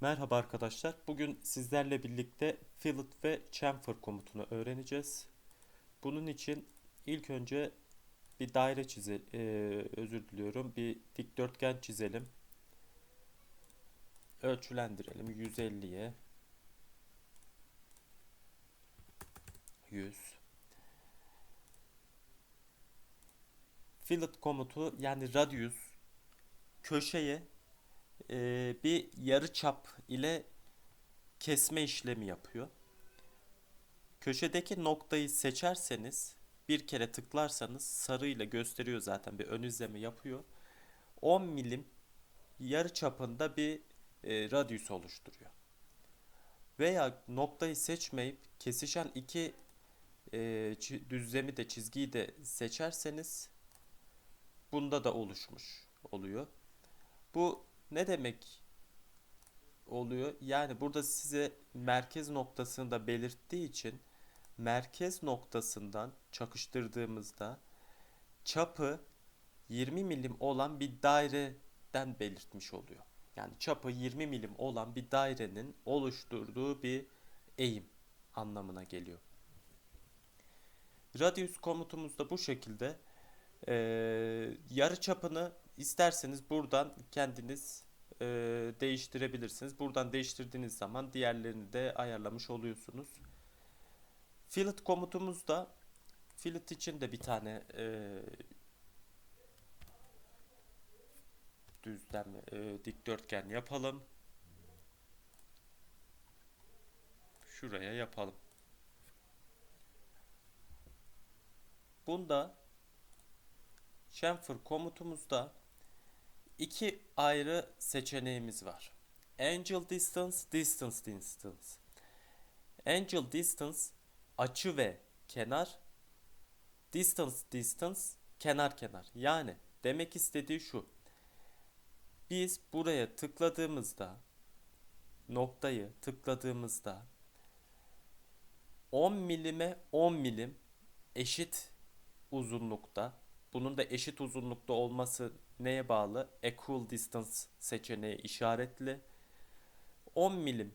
Merhaba arkadaşlar. Bugün sizlerle birlikte fillet ve chamfer komutunu öğreneceğiz. Bunun için ilk önce bir daire çize e, özür diliyorum. Bir dikdörtgen çizelim. Ölçülendirelim 150'ye 100 Fillet komutu yani radius köşeye e, bir yarı çap ile kesme işlemi yapıyor. Köşedeki noktayı seçerseniz bir kere tıklarsanız sarı ile gösteriyor zaten bir ön izleme yapıyor. 10 milim yarı çapında bir e, radyüs oluşturuyor. Veya noktayı seçmeyip kesişen iki e, düzlemi de çizgiyi de seçerseniz bunda da oluşmuş oluyor. Bu ne demek oluyor? Yani burada size merkez noktasını da belirttiği için merkez noktasından çakıştırdığımızda çapı 20 milim olan bir daireden belirtmiş oluyor. Yani çapı 20 milim olan bir dairenin oluşturduğu bir eğim anlamına geliyor. Radius komutumuz da bu şekilde. Ee, yarı çapını isterseniz buradan kendiniz e, değiştirebilirsiniz. Buradan değiştirdiğiniz zaman diğerlerini de ayarlamış oluyorsunuz. Fillet komutumuz da fillet için de bir tane e, düzlem e, dikdörtgen yapalım. Şuraya yapalım. Bunda chamfer komutumuzda iki ayrı seçeneğimiz var. Angel distance, distance distance. Angel distance açı ve kenar. Distance distance kenar kenar. Yani demek istediği şu. Biz buraya tıkladığımızda noktayı tıkladığımızda 10 milime 10 milim eşit uzunlukta. Bunun da eşit uzunlukta olması neye bağlı? Equal distance seçeneği işaretli. 10 milim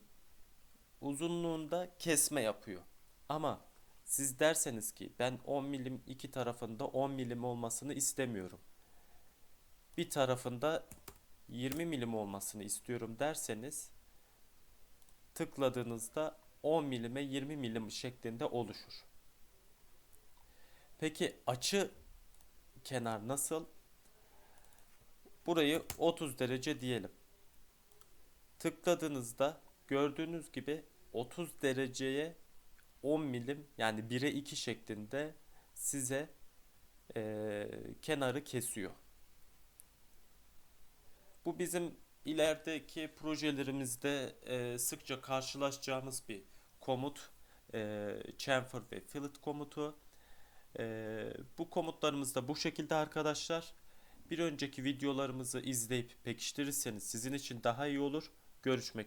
uzunluğunda kesme yapıyor. Ama siz derseniz ki ben 10 milim iki tarafında 10 milim olmasını istemiyorum. Bir tarafında 20 milim olmasını istiyorum derseniz tıkladığınızda 10 milime 20 milim şeklinde oluşur. Peki açı kenar nasıl? Burayı 30 derece diyelim. Tıkladığınızda gördüğünüz gibi 30 dereceye 10 milim yani 1'e 2 şeklinde size eee, kenarı kesiyor. Bu bizim ilerideki projelerimizde eee, sıkça karşılaşacağımız bir komut. Eee chamfer ve fillet komutu. Eee, bu komutlarımız da bu şekilde arkadaşlar. Bir önceki videolarımızı izleyip pekiştirirseniz sizin için daha iyi olur. Görüşmek